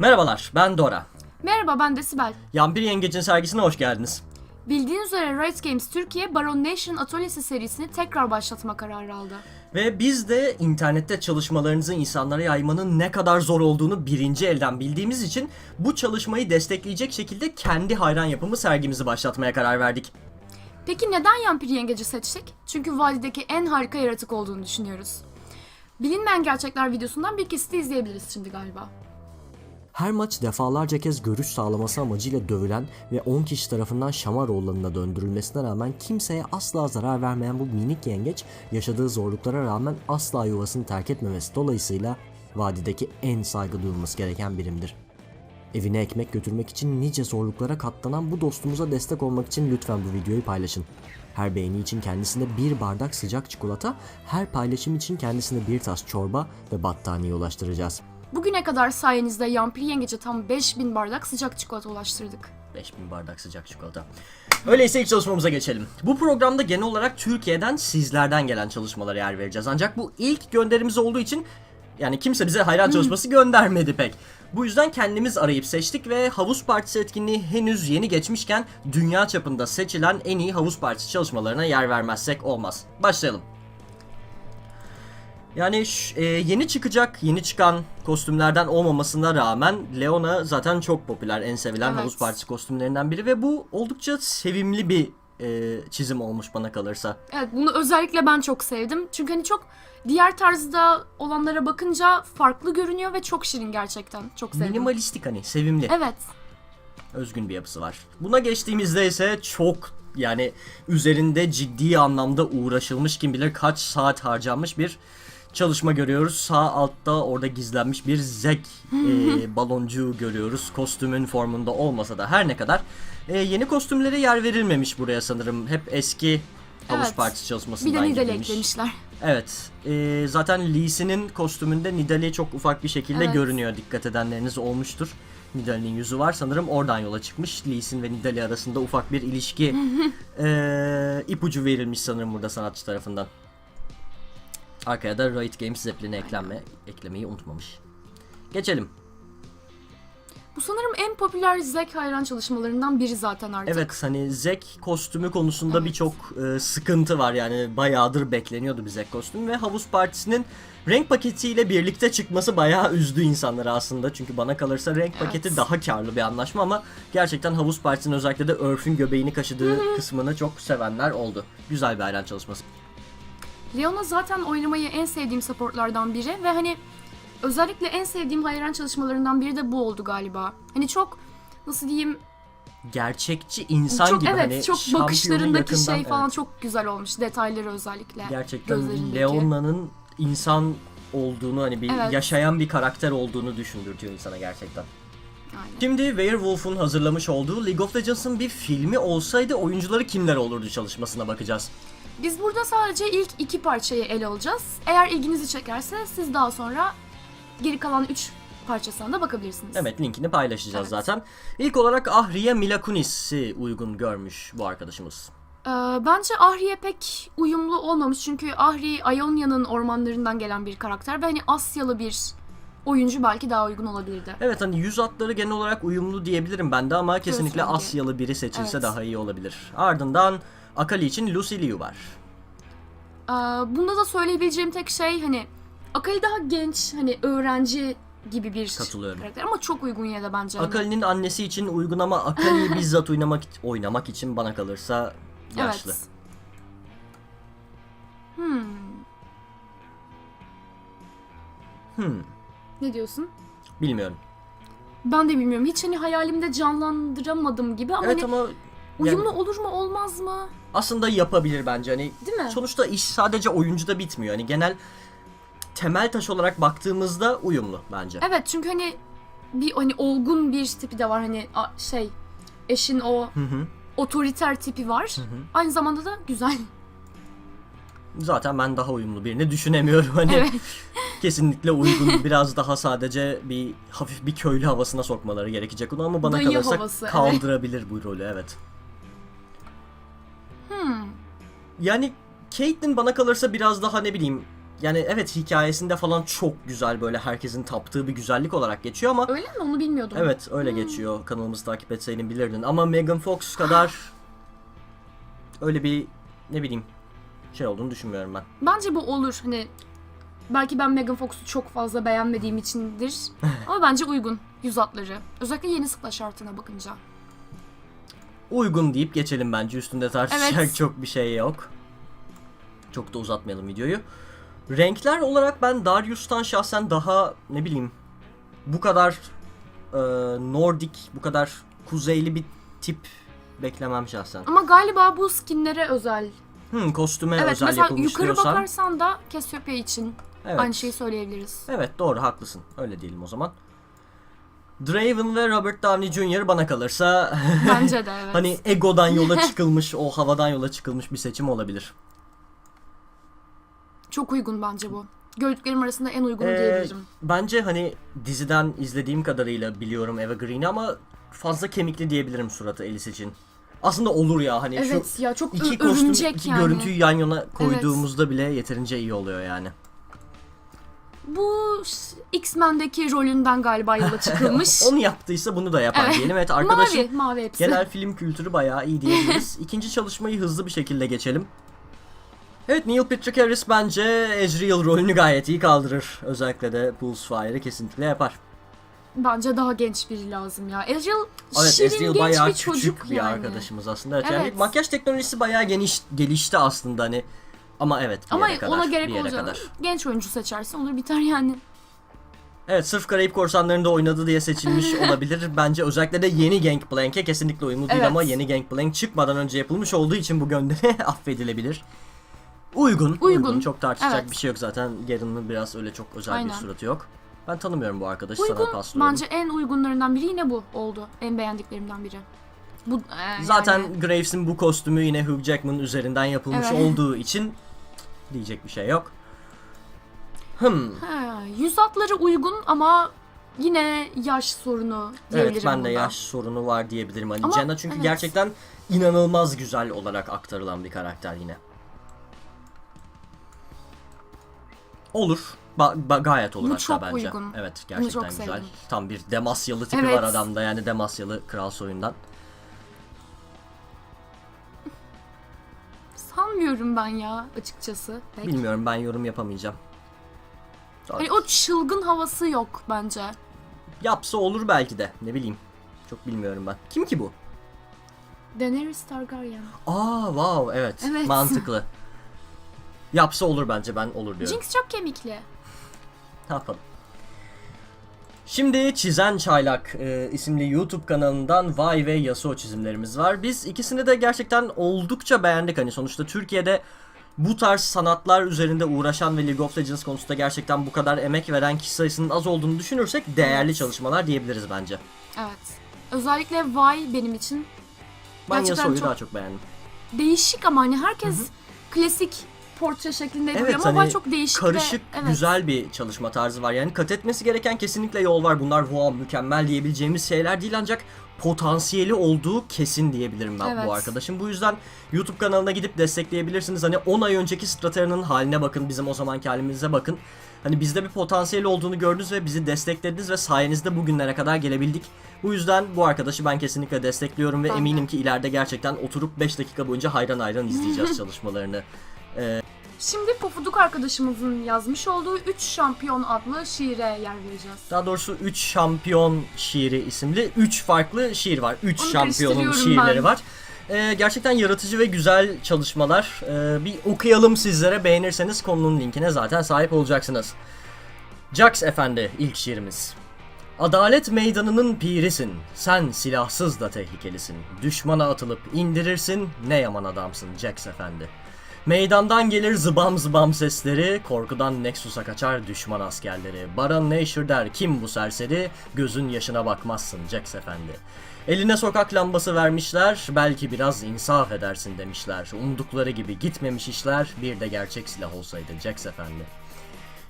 Merhabalar, ben Dora. Merhaba ben de Sibel. Yampir Yengeç'in sergisine hoş geldiniz. Bildiğiniz üzere Riot Games Türkiye Baron Nation Atölyesi serisini tekrar başlatma kararı aldı. Ve biz de internette çalışmalarınızı insanlara yaymanın ne kadar zor olduğunu birinci elden bildiğimiz için bu çalışmayı destekleyecek şekilde kendi hayran yapımı sergimizi başlatmaya karar verdik. Peki neden Yampir Yengeci seçtik? Çünkü vadideki en harika yaratık olduğunu düşünüyoruz. Bilinmeyen gerçekler videosundan bir kesiti izleyebiliriz şimdi galiba. Her maç defalarca kez görüş sağlaması amacıyla dövülen ve 10 kişi tarafından Şamaroğullarına döndürülmesine rağmen kimseye asla zarar vermeyen bu minik yengeç yaşadığı zorluklara rağmen asla yuvasını terk etmemesi dolayısıyla vadideki en saygı duyulması gereken birimdir. Evine ekmek götürmek için nice zorluklara katlanan bu dostumuza destek olmak için lütfen bu videoyu paylaşın. Her beğeni için kendisine bir bardak sıcak çikolata, her paylaşım için kendisine bir tas çorba ve battaniye ulaştıracağız. Bugüne kadar sayenizde Yampir Yengeç'e tam 5000 bardak sıcak çikolata ulaştırdık. 5000 bardak sıcak çikolata. Öyleyse ilk çalışmamıza geçelim. Bu programda genel olarak Türkiye'den sizlerden gelen çalışmalara yer vereceğiz. Ancak bu ilk gönderimiz olduğu için yani kimse bize hayran çalışması göndermedi pek. Bu yüzden kendimiz arayıp seçtik ve havuz partisi etkinliği henüz yeni geçmişken dünya çapında seçilen en iyi havuz partisi çalışmalarına yer vermezsek olmaz. Başlayalım. Yani e, yeni çıkacak, yeni çıkan kostümlerden olmamasına rağmen Leona zaten çok popüler, en sevilen Evet. havuz partisi kostümlerinden biri ve bu oldukça sevimli bir e, çizim olmuş bana kalırsa. Evet bunu özellikle ben çok sevdim. Çünkü hani çok diğer tarzda olanlara bakınca farklı görünüyor ve çok şirin gerçekten. Çok sevdim. Minimalistik hani, sevimli, Evet. özgün bir yapısı var. Buna geçtiğimizde ise çok yani üzerinde ciddi anlamda uğraşılmış kim bilir kaç saat harcanmış bir çalışma görüyoruz. Sağ altta orada gizlenmiş bir zek e, baloncuğu görüyoruz. Kostümün formunda olmasa da her ne kadar. E, yeni kostümlere yer verilmemiş buraya sanırım. Hep eski havuz Evet. partisi Bir çalışmasından de Nidal'i gidilmiş. eklemişler. Evet. e, zaten Lee Sin'in kostümünde Nidali çok ufak bir şekilde Evet. görünüyor. Dikkat edenleriniz olmuştur. Nidalee'nin yüzü var. Sanırım oradan yola çıkmış. Lee Sin ve Nidalee arasında ufak bir ilişki e, ipucu verilmiş sanırım burada sanatçı tarafından. Arkaya da Riot Games Zeppelin'i eklenme, eklemeyi unutmamış. Geçelim. Bu sanırım en popüler Zack hayran çalışmalarından biri zaten artık. Evet hani Zek kostümü konusunda Evet. birçok e, sıkıntı var yani bayağıdır bekleniyordu bir Zek kostümü ve havuz partisinin renk paketiyle birlikte çıkması bayağı üzdü insanları aslında çünkü bana kalırsa renk Evet. paketi daha karlı bir anlaşma ama gerçekten havuz partisinin özellikle de Örf'ün göbeğini kaşıdığı kısmını çok sevenler oldu. Güzel bir hayran çalışması. Leona zaten oynamayı en sevdiğim supportlardan biri ve hani özellikle en sevdiğim hayran çalışmalarından biri de bu oldu galiba. Hani çok nasıl diyeyim Gerçekçi insan çok gibi evet hani çok bakışlarındaki yakından- şey falan evet. çok güzel olmuş detayları özellikle. Gerçekten. Leona'nın insan olduğunu hani bir Evet. yaşayan bir karakter olduğunu düşündürtüyor insana gerçekten. Aynen. Şimdi Werewolf'un hazırlamış olduğu League of Legends'ın bir filmi olsaydı oyuncuları kimler olurdu çalışmasına bakacağız. Biz burada sadece ilk iki parçayı ele alacağız. Eğer ilginizi çekerse siz daha sonra geri kalan üç parçasına da bakabilirsiniz. Evet linkini paylaşacağız Evet. zaten. İlk olarak Ahriye Mila Kunis'i uygun görmüş bu arkadaşımız. Ee, bence Ahri'ye pek uyumlu olmamış çünkü Ahri Ionia'nın ormanlarından gelen bir karakter ve hani Asyalı bir oyuncu belki daha uygun olabilirdi. Evet hani yüz hatları genel olarak uyumlu diyebilirim ben de ama kesinlikle. Asyalı biri seçilse Evet. daha iyi olabilir. Ardından Akali için Lucy Liu var. Bunda da söyleyebileceğim tek şey hani Akali daha genç hani öğrenci gibi bir Katılıyorum. karakter ama çok uygun yine de bence. Akali'nin annesi için uygun ama Akali'yi bizzat oynamak oynamak için bana kalırsa yaşlı. Evet. Hmm. Hmm, Ne diyorsun? bilmiyorum. Ben de bilmiyorum. Hiç hani hayalimde canlandıramadım gibi ama Evet hani ama uyumlu yani olur mu olmaz mı? Aslında yapabilir bence hani Değil mi? Sonuçta iş sadece oyuncuda bitmiyor. Hani genel temel taş olarak baktığımızda uyumlu bence. Evet çünkü hani bir hani olgun bir tipi de var hani a- şey eşin o Hı hı. otoriter tipi var. hı. Aynı zamanda da güzel. Zaten ben daha uyumlu birini düşünemiyorum. Hani evet. kesinlikle uygun. Biraz daha sadece bir hafif bir köylü havasına sokmaları gerekecek onu ama bana Dayı kalırsa havası, evet. kaldırabilir bu rolü evet. Hmm. Yani Caitlyn bana kalırsa biraz daha ne bileyim yani evet hikayesinde falan çok güzel böyle herkesin taptığı bir güzellik olarak geçiyor ama Öyle mi? Onu bilmiyordum. evet öyle geçiyor. Kanalımızı takip etseydin bilirdin ama Megan Fox kadar öyle bir ne bileyim şey olduğunu düşünmüyorum ben. Bence bu olur. Hani belki ben Megan Fox'u çok fazla beğenmediğim içindir. Ama bence uygun yüz hatları. Özellikle yeni sıkla şartına bakınca. Uygun deyip geçelim bence. Üstünde tartışacak Evet. çok bir şey yok. Çok da uzatmayalım videoyu. Renkler olarak ben Darius'tan şahsen daha ne bileyim bu kadar e, Nordik, bu kadar kuzeyli bir tip beklemem şahsen. Ama galiba bu skinlere özel. Hmm, kostüme Evet özel mesela yapılmış yukarı diyorsan. bakarsan da Cassiopeia için evet. aynı şeyi söyleyebiliriz. Evet doğru haklısın. Öyle diyelim o zaman. Draven ve Robert Downey Jr. bana kalırsa Bence de evet. hani egodan yola çıkılmış, o havadan yola çıkılmış bir seçim olabilir. Çok uygun bence bu. Gördüklerim arasında en uygunu Ee, diyebilirim. Bence hani diziden izlediğim kadarıyla biliyorum Eva Green'i ama fazla kemikli diyebilirim suratı Alice için. Aslında olur ya hani Evet şu ya çok iki kostüm, iki yani. görüntüyü yan yana koyduğumuzda bile yeterince iyi oluyor yani. Bu X-Men'deki rolünden galiba yola çıkılmış. Onu yaptıysa bunu da yapar Evet. diyelim. Evet arkadaşım Mavi, mavi hepsi. genel film kültürü bayağı iyi diyebiliriz. İkinci çalışmayı hızlı bir şekilde geçelim. Evet Neil Patrick Harris bence Ezreal rolünü gayet iyi kaldırır. Özellikle de Pulse Fire'ı kesinlikle yapar. Bence daha genç biri lazım ya. Ezreal Evet şirin Ezreal genç bayağı bir küçük çocuk bir yani. arkadaşımız aslında. Evet, yani Evet. makyaj teknolojisi bayağı geniş gelişti aslında hani. Ama evet bir Ama yere kadar. ona bir gerek yere olacak. kadar. Genç oyuncu seçerse olur biter yani. Evet sırf Karayip Korsanları'nda oynadı diye seçilmiş olabilir. Bence özellikle de yeni Gangplank'e kesinlikle uyumlu değil Evet. ama yeni Gangplank çıkmadan önce yapılmış olduğu için bu gönderi affedilebilir. Uygun, uygun. Uygun. Çok tartışacak Evet. bir şey yok zaten. Garen'ın biraz öyle çok özel bir Aynen. suratı yok. Ben tanımıyorum bu arkadaşı sana Uygun paslıyorum. bence en uygunlarından biri yine bu oldu. En beğendiklerimden biri. Bu e, Zaten yani- Graves'in bu kostümü yine Hugh Jackman üzerinden yapılmış Evet. olduğu için diyecek bir şey yok. Hmm. Ha, yüz hatları uygun ama yine yaş sorunu diyebilirim Evet ben de yaş sorunu var diyebilirim Ali Ama- çünkü evet. gerçekten inanılmaz güzel olarak aktarılan bir karakter yine. Olur. Ba- ba- gayet olur Bu hatta çok bence. uygun. Evet gerçekten çok güzel. sevdim. Tam bir Demasyalı tipi Evet. var adamda yani Demasyalı kral soyundan. Sanmıyorum ben ya açıkçası. Pek. Bilmiyorum ben yorum yapamayacağım. Hani o çılgın havası yok bence. Yapsa olur belki de ne bileyim. Çok bilmiyorum ben. Kim ki bu? Daenerys Targaryen. Aa wow evet, Evet. mantıklı. Yapsa olur bence ben olur diyorum. Jinx çok kemikli. Ne yapalım? Şimdi Çizen Çaylak e, isimli YouTube kanalından Vay ve Yasuo çizimlerimiz var. Biz ikisini de gerçekten oldukça beğendik. Hani sonuçta Türkiye'de bu tarz sanatlar üzerinde uğraşan ve League of Legends konusunda gerçekten bu kadar emek veren kişi sayısının az olduğunu düşünürsek değerli Evet. çalışmalar diyebiliriz bence. Evet. Özellikle Vi benim için Ben Gerçekten Yasuo'yu çok- daha çok beğendim. değişik ama hani herkes klasik portre şeklinde Evet ama hani çok değişik karışık ve evet. güzel bir çalışma tarzı var. Yani kat etmesi gereken kesinlikle yol var. Bunlar wow mükemmel diyebileceğimiz şeyler değil ancak potansiyeli olduğu kesin diyebilirim ben Evet. bu arkadaşın. Bu yüzden YouTube kanalına gidip destekleyebilirsiniz. Hani 10 ay önceki Stratera'nın haline bakın, bizim o zamanki halimize bakın. Hani bizde bir potansiyeli olduğunu gördünüz ve bizi desteklediniz ve sayenizde bugünlere kadar gelebildik. Bu yüzden bu arkadaşı ben kesinlikle destekliyorum ve Ben de. eminim ki ileride gerçekten oturup 5 dakika boyunca hayran hayran izleyeceğiz çalışmalarını. Şimdi Pofuduk arkadaşımızın yazmış olduğu 3 Şampiyon adlı şiire yer vereceğiz. Daha doğrusu 3 şampiyon şiiri isimli 3 farklı şiir var. 3 Onu şampiyonun şiirleri ben. var. Ee, gerçekten yaratıcı ve güzel çalışmalar. Ee, bir okuyalım sizlere. Beğenirseniz konunun linkine zaten sahip olacaksınız. Jax Efendi ilk şiirimiz. Adalet meydanının pirisin. Sen silahsız da tehlikelisin. Düşmana atılıp indirirsin. Ne yaman adamsın Jax Efendi. Meydandan gelir zıbam zıbam sesleri, korkudan Nexus'a kaçar düşman askerleri. Baran Nashor der kim bu serseri, gözün yaşına bakmazsın Jax Efendi. Eline sokak lambası vermişler, belki biraz insaf edersin demişler. Umdukları gibi gitmemiş işler, bir de gerçek silah olsaydı Jax Efendi.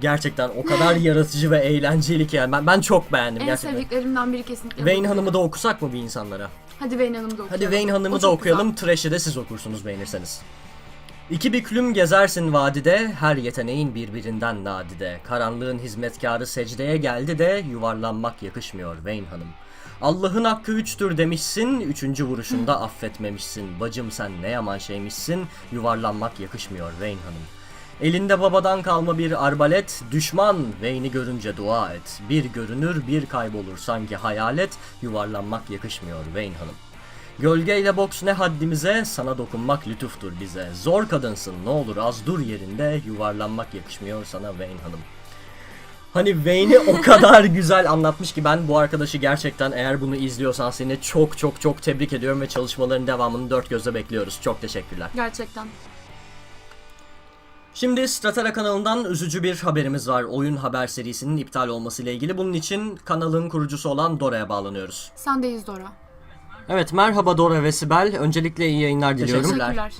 Gerçekten o kadar yaratıcı ve eğlenceli ki yani ben, ben çok beğendim En gerçekten. sevdiklerimden biri kesinlikle. Wayne. Hanım'ı da okusak mı bir insanlara? Hadi Wayne Hanım'ı da okuyalım. Hadi Wayne Hanım'ı da okuyalım, Trash'i de siz okursunuz beğenirseniz. İki büklüm gezersin vadide, her yeteneğin birbirinden nadide. Karanlığın hizmetkarı secdeye geldi de yuvarlanmak yakışmıyor Wayne Hanım. Allah'ın hakkı üçtür demişsin, üçüncü vuruşunda affetmemişsin. Bacım sen ne yaman şeymişsin, yuvarlanmak yakışmıyor Wayne Hanım. Elinde babadan kalma bir arbalet, düşman Wayne'i görünce dua et. Bir görünür bir kaybolur sanki hayalet, yuvarlanmak yakışmıyor Wayne Hanım. Gölgeyle boks ne haddimize, sana dokunmak lütuftur bize. Zor kadınsın ne olur az dur yerinde, yuvarlanmak yakışmıyor sana Wayne Hanım. Hani Wayne'i o kadar güzel anlatmış ki ben bu arkadaşı gerçekten eğer bunu izliyorsan seni çok çok çok tebrik ediyorum ve çalışmaların devamını dört gözle bekliyoruz. Çok teşekkürler. Gerçekten. Şimdi Stratera kanalından üzücü bir haberimiz var. Oyun haber serisinin iptal olmasıyla ilgili. Bunun için kanalın kurucusu olan Dora'ya bağlanıyoruz. Sendeyiz Dora. Evet merhaba Dora ve Sibel. Öncelikle iyi yayınlar diliyorum. Teşekkürler.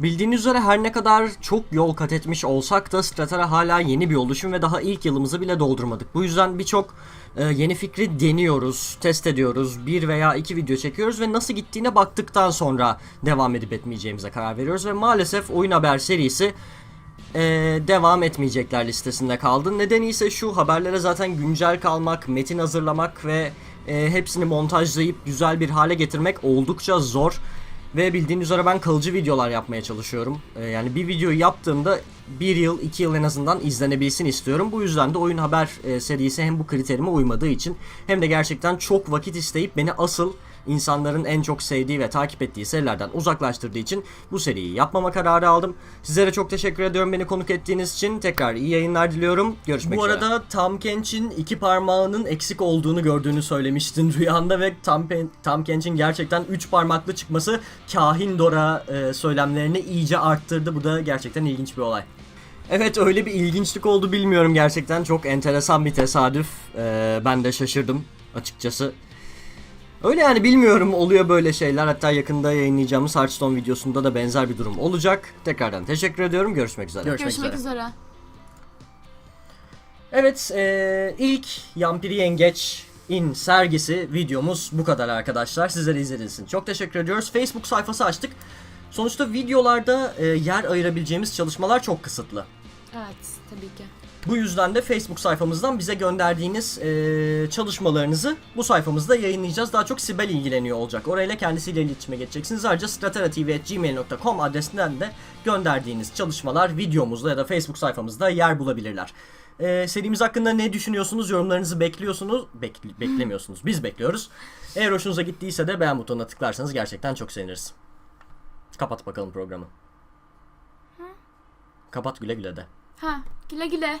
Bildiğiniz üzere her ne kadar çok yol kat etmiş olsak da Stratera hala yeni bir oluşum ve daha ilk yılımızı bile doldurmadık. Bu yüzden birçok e, yeni fikri deniyoruz, test ediyoruz, bir veya iki video çekiyoruz ve nasıl gittiğine baktıktan sonra devam edip etmeyeceğimize karar veriyoruz ve maalesef oyun haber serisi e, devam etmeyecekler listesinde kaldı. Nedeni ise şu haberlere zaten güncel kalmak, metin hazırlamak ve e, hepsini montajlayıp güzel bir hale getirmek oldukça zor. Ve bildiğiniz üzere ben kalıcı videolar yapmaya çalışıyorum. E, yani bir videoyu yaptığımda bir yıl, iki yıl en azından izlenebilsin istiyorum. Bu yüzden de oyun haber e, serisi hem bu kriterime uymadığı için hem de gerçekten çok vakit isteyip beni asıl insanların en çok sevdiği ve takip ettiği serilerden uzaklaştırdığı için bu seriyi yapmama kararı aldım. Sizlere çok teşekkür ediyorum beni konuk ettiğiniz için. Tekrar iyi yayınlar diliyorum. Görüşmek Bu üzere. Bu arada Tam Kench'in iki parmağının eksik olduğunu gördüğünü söylemiştin rüyanda ve Tam, Pen- Tam Kench'in gerçekten üç parmaklı çıkması Kahin Dora e, söylemlerini iyice arttırdı. Bu da gerçekten ilginç bir olay. Evet öyle bir ilginçlik oldu bilmiyorum gerçekten. Çok enteresan bir tesadüf. Ee, ben de şaşırdım açıkçası. Öyle yani bilmiyorum oluyor böyle şeyler. Hatta yakında yayınlayacağımız Hearthstone videosunda da benzer bir durum olacak. Tekrardan teşekkür ediyorum. Görüşmek üzere. Görüşmek üzere. Evet e, ilk Yampiri Yengeç in sergisi videomuz bu kadar arkadaşlar. Sizlere izlediğiniz için çok teşekkür ediyoruz. Facebook sayfası açtık. Sonuçta videolarda e, yer ayırabileceğimiz çalışmalar çok kısıtlı. Evet tabii ki. Bu yüzden de Facebook sayfamızdan bize gönderdiğiniz e, çalışmalarınızı bu sayfamızda yayınlayacağız. Daha çok Sibel ilgileniyor olacak. Orayla kendisiyle iletişime geçeceksiniz. Ayrıca stratera.tv.gmail.com adresinden de gönderdiğiniz çalışmalar videomuzda ya da Facebook sayfamızda yer bulabilirler. E, serimiz hakkında ne düşünüyorsunuz? Yorumlarınızı bekliyorsunuz. Bek- beklemiyorsunuz. Biz bekliyoruz. Eğer hoşunuza gittiyse de beğen butonuna tıklarsanız gerçekten çok seviniriz. Kapat bakalım programı. Kapat güle güle de. Ha güle güle.